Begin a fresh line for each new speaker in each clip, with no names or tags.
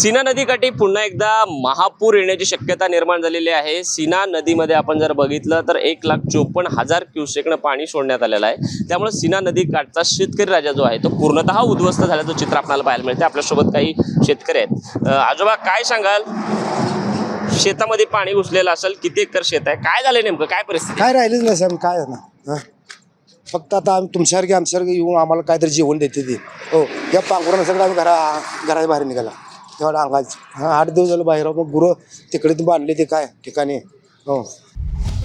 सीना नदीकाठी पुन्हा एकदा महापूर येण्याची शक्यता निर्माण झालेली आहे. सीना नदीमध्ये आपण जर बघितलं तर एक लाख चोपन्न हजार क्युसेकनं पाणी सोडण्यात आलेलं आहे. त्यामुळे सीना नदीकाठचा शेतकरी राजा जो आहे तो पूर्णतः उद्ध्वस्त झाल्याचं चित्र आपल्याला पाहायला मिळते आपल्यासोबत काही शेतकरी आहेत. आजोबा काय सांगाल? शेतामध्ये पाणी घुसलेलं असेल किती एकर शेत आहे? काय झालं नेमकं? काय परिस्थिती?
काय राहिलीच नाही साहेब काय आहे ना हं? फक्त आता आम्ही तुमच्यासारखे आमच्यासारखे येऊन आम्हाला काहीतरी जेवण देते ते. हो या पांघरुणा सगळं आम्ही घरा घराच्या बाहेर निघाला. तेवढा अंगाच हां आठ दिवस झालं बाहेर मग गुरं तिकडे ते बांधले ते काय ठिकाणी. हो.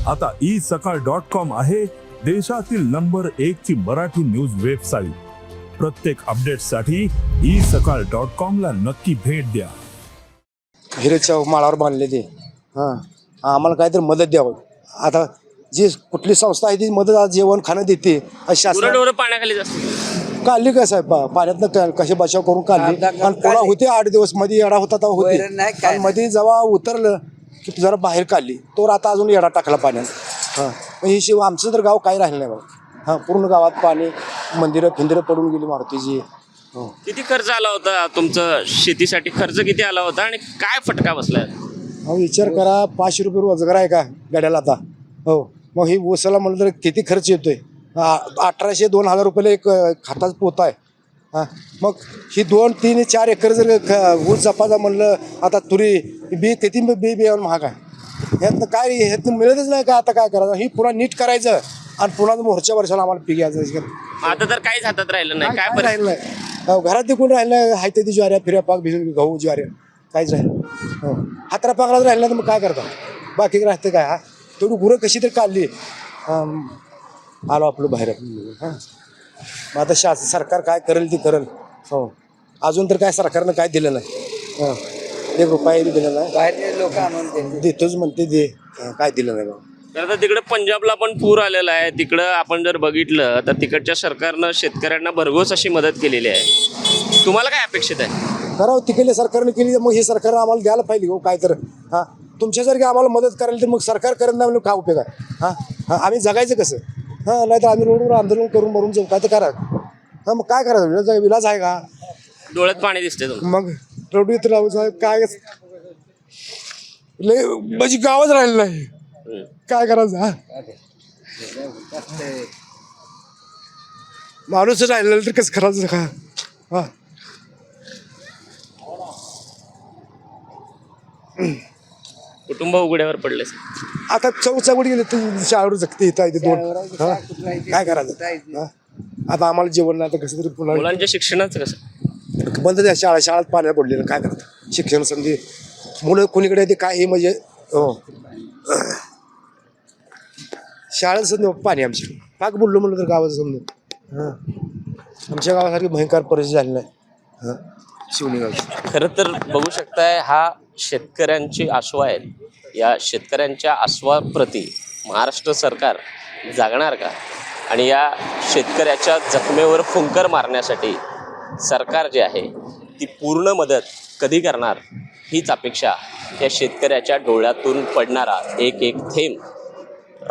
आता ई सकाळ डॉट कॉम आहे देशातील नंबर एक ची मराठी न्यूज वेबसाईट प्रत्येक अपडेटसाठी ई सकाळ डॉट कॉम ला नक्की भेट द्या.
हिरेच्या माळावर बांधले ते. हां. आम्हाला काहीतरी मदत द्यावं. आता जी कुठली संस्था आहे ती मदत आज जेवण खाणं देते. आज शासन
गुरंढोरं पाण्याखाली जास्त.
काढली काय साहेब? पाण्यातनं कसे बचाव करून काढली आणि पुन्हा होते आठ दिवसमध्ये येडा होता तेव्हा होते. आणि मध्ये जेव्हा उतरलं की जरा बाहेर काढली तो आता अजून येडा टाकला पाण्यात. हां. मग ही शिव आमचं तर गाव काही राहिलं नाही बघा. हां पूर्ण गावात पाणी मंदिरं फिंदिरं पडून गेली मारुतीची हो.
किती खर्च आला होता तुमचं? शेतीसाठी खर्च किती आला होता? आणि काय फटका बसलाय
मग विचार करा पाचशे रुपये रोजगार आहे का गाड्याला आता? हो. मग ही ऊसाला म्हणलं तर किती खर्च येतोय? अठराशे दोन हजार रुपयाला एक अ, खताचा पोता आहे. हां मग ही दोन तीन चार एकर जर ऊस जपाचा म्हणलं आता तुरी बी किती बी बी बियाणं महाग आहे. ह्यातनं काय ह्यातनं मिळतच नाही का आता काय करायचं? ही पुन्हा नीट करायचं आणि पुन्हा मोर्च्या वर्षाला आम्हाला पीक यायचं
आता तर काहीच हातात राहिलं नाही. काय
राहिलं नाही. घरात कोण राहिलं हाय ते ज्वाऱ्या फिऱ्या पाक भिजून गहू ज्वाऱ्या काहीच राहिलं हो. हातरा पाकला राहिलं तर मग काय करता? बाकी राहते काय हा? तेवढी गुरं कशी तरी काढली. आलो आपलं बाहेर हां. मग आता शासन सरकार काय करेल ती करेल. हो. अजून तर काय सरकारनं काय दिलं नाही. हां. एक रुपया बी दिला नाही.
बाहेरचे लोक आणून
देतोच म्हणते दे हं, काय दिलं नाही बाबा.
तर आता तिकडे पंजाबला पण पूर आलेला आहे. तिकडं आपण जर बघितलं तर तिकडच्या सरकारनं शेतकऱ्यांना भरघोस अशी मदत केलेली आहे. तुम्हाला काय अपेक्षित आहे?
करावं तिकडल्या सरकारने केली मग हे सरकार आम्हाला द्यायला पाहिजे हो काय तर. हां. तुमच्यासारखे आम्हाला मदत करायला तर मग सरकार करत नाही म्हणून काय उपयोग आहे? हां? हां आम्ही जगायचं कसं? हां नाही तर आम्ही रोडवर आंदोलन करून मरून जाऊ. काय तर करा. हां मग काय करायचं? विलाज विलाज आहे का?
डोळ्यात पाणी दिसते तुम्हाला
मग रोड इथं राहू साहेब काय लय म्हणजे गावच राहिलं नाही. काय करायचं हा? माणूस राहिलेलं तर कसं करायचं का? हां.
कुटुंब उघड्यावर पडले
आता चौ चौकडी गेले तर शाळेवर जगते इथं इथे दोन. हा? काय करायचं? हा? आता आम्हाला जेवण नाही तर कसं तरी पुन्हा
मुलांच्या शिक्षणाचं कसं?
बंद द्या शाळा शाळेत पाण्यात पडलेलं काय करत शिक्षण संधी मुलं कोणीकडे येते काय हे म्हणजे हो. शाळेत संधी पाणी आमची पाक बोललो म्हणलं तर गावाचं समजा. हां. आमच्या गावासारखी भयंकर परिस्थिती झाली नाही. हां. शिवणी
खरं तर बघू शकताय हा शेतकऱ्यांची आश्वा आहे. या शेतकऱ्यांच्या आश्वाप्रती महाराष्ट्र सरकार जागणार का? आणि या शेतकऱ्याच्या जखमेवर फुंकर मारण्यासाठी सरकार जे आहे ती पूर्ण मदत कधी करणार? हीच अपेक्षा या शेतकऱ्याच्या डोळ्यातून पडणारा एक एक थेंब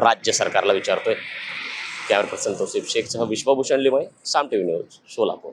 राज्य सरकारला विचारतोय. Camera person Tosif शेखसह Vishwabhushan Limaye Saam T V news Solapur.